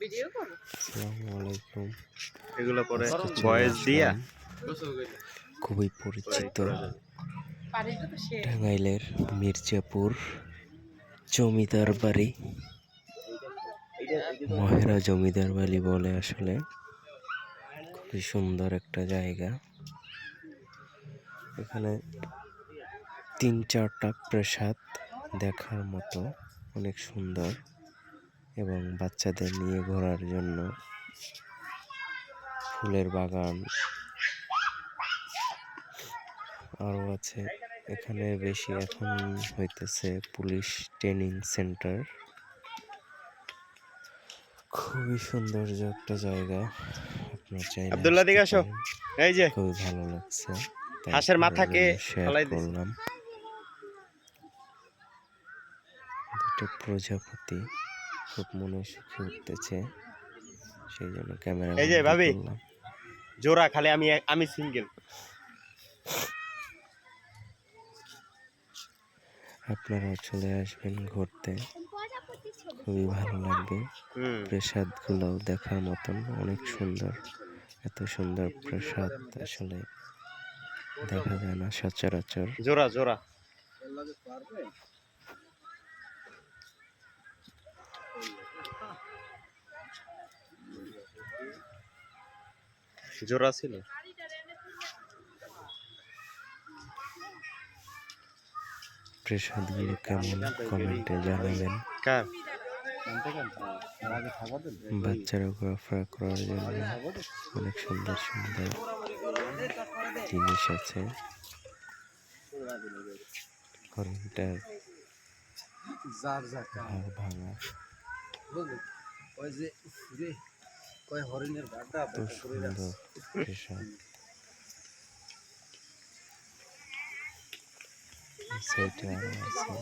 Video করো। আসসালামু আলাইকুম এগুলো পরে ভয়েস দিয়া। খুবই পরিচিত পারি টাঙ্গাইলের মির্জাপুর জমিদার বাড়ি। মহেরা জমিদার বাড়ি বলে আসলে। খুবই সুন্দর একটা জায়গা। এখানে তিন চারটা প্রাসাদ দেখার মতো। অনেক সুন্দর। এবং বাচ্চাদের নিয়ে ঘোরার জন্য ফুলের বাগান আরও আছে। এখানে বেশি এখন হইতেছে পুলিশ ট্রেনিং সেন্টার। খুবই সৌন্দর্য একটা জায়গা। আপনার চাইলে আব্দুল্লাহ দিকে আসো। এই যে। খুবই ভালো লাগছে। হাঁসের মাথাকে ফালাই দিছি। করলাম। দুটো প্রজাপতি। খুব মনে সুখে উঠতেছে। সেই জন্য ক্যামেরা এই যে ভাবি। জোড়া খালি আমি আমি সিঙ্গেল আপনারাও চলে আসবেন ঘুরতে। খুবই ভালো লাগবে। হুম। প্রাসাদগুলোও দেখার মতন অনেক সুন্দর। এত সুন্দর প্রাসাদ আসলে দেখা যায় না সচরাচর। জোড়া জোড়া। জোড়া ছিল প্রাসাদগুলো কেমন কমেন্টে জানাবেন। কার? বাচ্চারা ঘোরাফেরা করার জন্য অনেক সুন্দর সুন্দর জিনিস আছে। হরিণটার ভাঙা ওই যে যে কয় হরিণের ভাগটা এত সুন্দর প্রাসাদ সাইডে আরও আছে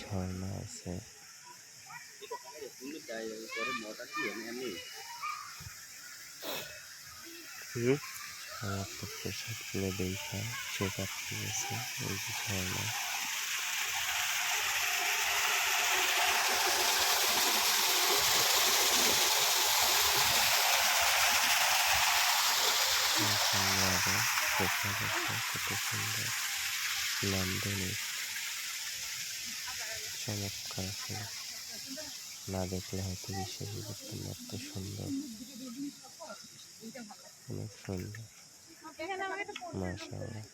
ঝর্ণা আছে। হুম? সমস্ত প্রসাদগুলো দেখা চোখ আটকে গেছে এই যে ঝর্ণা। সামনে আরও কত সুন্দর নান্দনিক চমৎকার না দেখলে হয়তো বিশ্বাস করতেন না, এত সুন্দর। অনেক সুন্দর। মাশাআল্লাহ।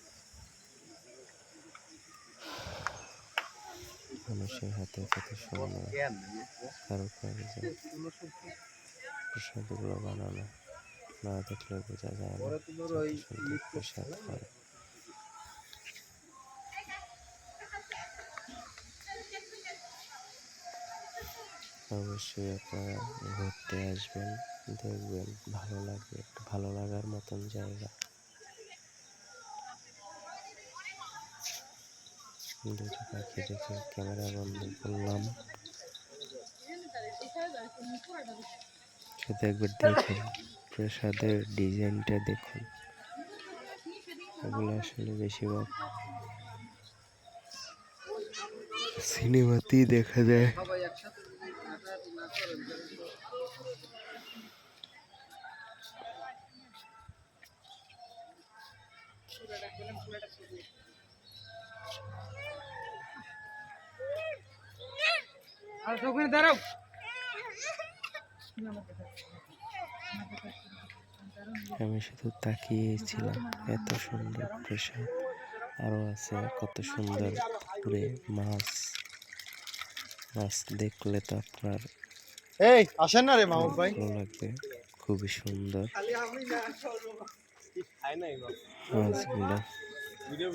মানুষের হাতে কত সুন্দর। কারুকার্য। বানানো। না দেখলে বোঝা যায় না প্রসাদ হয় অবশ্যই আপনারা ঘুরতে আসবেন দেখবেন ভালো লাগবে একটু ভালো লাগার মতন জায়গা। দুটো পাখি দেখে ক্যামেরা বন্ধ করলাম। শুধু একবার দেখুন প্রসাদের ডিজাইনটা দেখুন। এগুলো আসলে বেশিরভাগ সিনেমাতেই দেখা যায়। আর দাঁড়াও। আমি শুধু তাকিয়েছিলাম এত সুন্দর প্রসাদ আরও আছে কত সুন্দর পুকুরে মাছ মাছ দেখলে তো আপনার এই আসেন না রে মাহমুদ ভাই। ভালো লাগবে খুবই সুন্দর। মাছগুলো। ভিডিও